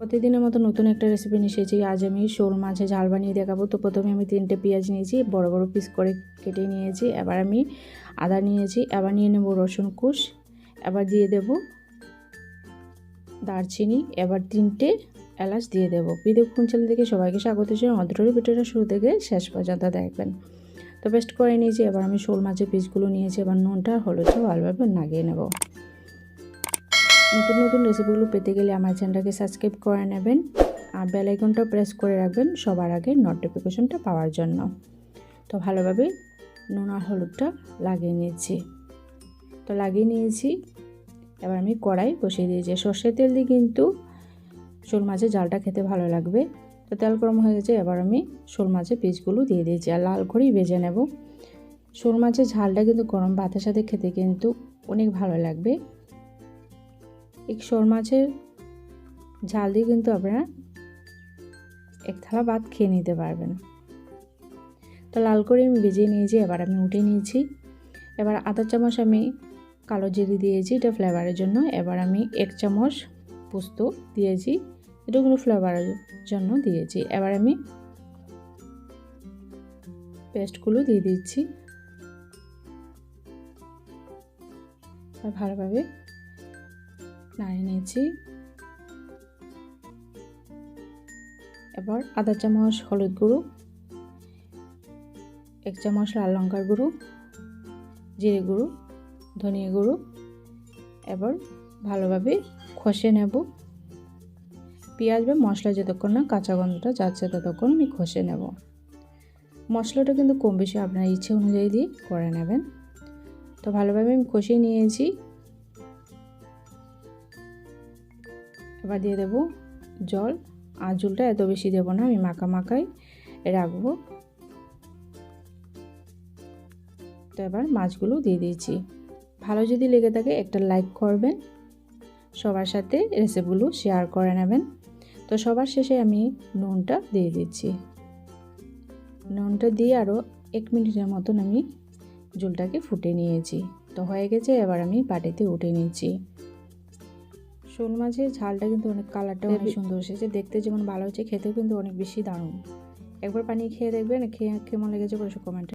প্রতিদিনের মতো নতুন একটা রেসিপি নিয়ে এসেছি। আজ আমি শোল মাছে ঝাল বানিয়ে দেখাবো। তো প্রথমে আমি তিনটে পেঁয়াজ নিয়েছি, বড় বড় পিস করে কেটে নিয়েছি। এবার আমি আদা নিয়েছি, এবার নিয়ে নেব রসুন কুশ, এবার দিয়ে দেব দারচিনি, এবার তিনটে এলাচ দিয়ে দেবো। বিদেব কুঞ্চাল থেকে সবাইকে স্বাগত জানাই। অন্তরের ভিডিওটা শুরু থেকে শেষ পর্যন্ত দেখবেন। তো পেস্ট করে নিয়েছি, এবার আমি শোল মাছের পিসগুলো নিয়েছি, এবার নুনটা, হলুদটা ভালোভাবে লাগিয়ে নেব। নতুন নতুন রেসিপিগুলো পেতে গেলে আমার চ্যানেলটাকে সাবস্ক্রাইব করে নেবেন। আর বেল আইকনটা প্রেস করে রাখবেন সবার আগে নোটিফিকেশনটা পাওয়ার জন্য। তো ভালোভাবে নুন আর হলুদটা লাগিয়ে নিয়েছি। তো লাগিয়ে নিয়েছি। এবার আমি কড়াই বসিয়ে দিয়েছি। সর্ষের তেল দিয়ে কিন্তু শোল মাছের জালটা খেতে ভালো লাগবে। তো তেল গরম হয়ে গেছে, এবার আমি শোল মাছের পিসগুলো দিয়ে দিয়েছি আর লাল করেই ভেজে নেব। শোল মাছের ঝালটা কিন্তু গরম ভাতের সাথে খেতে কিন্তু অনেক ভালো লাগবে। এই শোল মাছের ঝাল দিয়ে কিন্তু আপনারা এক থালা ভাত খেয়ে নিতে পারবেন। তো লাল করে আমি ভেজে নিয়েছি, এবার আমি উঠে নিয়েছি। এবার আধা চামচ আমি কালো জিরে দিয়েছি, এটা ফ্লেভারের জন্য। এবার আমি এক চামচ পোস্ত দিয়েছি, এটা কোনো ফ্লেভারের জন্য দিয়েছি। এবার আমি পেস্টগুলো দিয়ে দিচ্ছি। ভালোভাবে নাড়িয়ে নিয়েছি। এবার আধা চামচ, হলুদ গুঁড়ো, এক চামচ লাল লঙ্কার গুঁড়ো, জিরে গুঁড়ো, ধনিয়া গুঁড়ো। এবার ভালোভাবে খসে নেব। পেঁয়াজ বা মশলা যতক্ষণ না কাঁচা গন্ধটা যাচ্ছে ততক্ষণ আমি খসে নেব। মশলাটা কিন্তু কম বেশি আপনার ইচ্ছে অনুযায়ী দিয়ে করে নেবেন। তো ভালোভাবে আমি কষিয়ে নিয়েছি। এবার দিয়ে দেব জল। আর জলটা এত বেশি দেব না, আমি মাখা মাখাই রাখব। তো এবার মাছগুলো দিয়ে দিয়েছি। ভালো যদি লেগে থাকে একটা লাইক করবেন, সবার সাথে রেসিপিগুলো শেয়ার করে নেবেন। তো সবার শেষে আমি নুনটা দিয়ে দিচ্ছি। নুনটা দিয়ে আরও এক মিনিটের মতন আমি জলটাকে ফুটে নিয়েছি। তো হয়ে গেছে, এবার আমি পাটিতে উঠে নিয়েছি শোল মাছের ঝালটা কিন্তু অনেক কালারটা অনেক সুন্দর এসেছে। দেখতে যেমন ভালো হচ্ছে খেতেও কিন্তু অনেক বেশি দারুণ। একবার পানি খেয়ে দেখবেন খেয়ে কেমন লেগেছে বলে কমেন্টে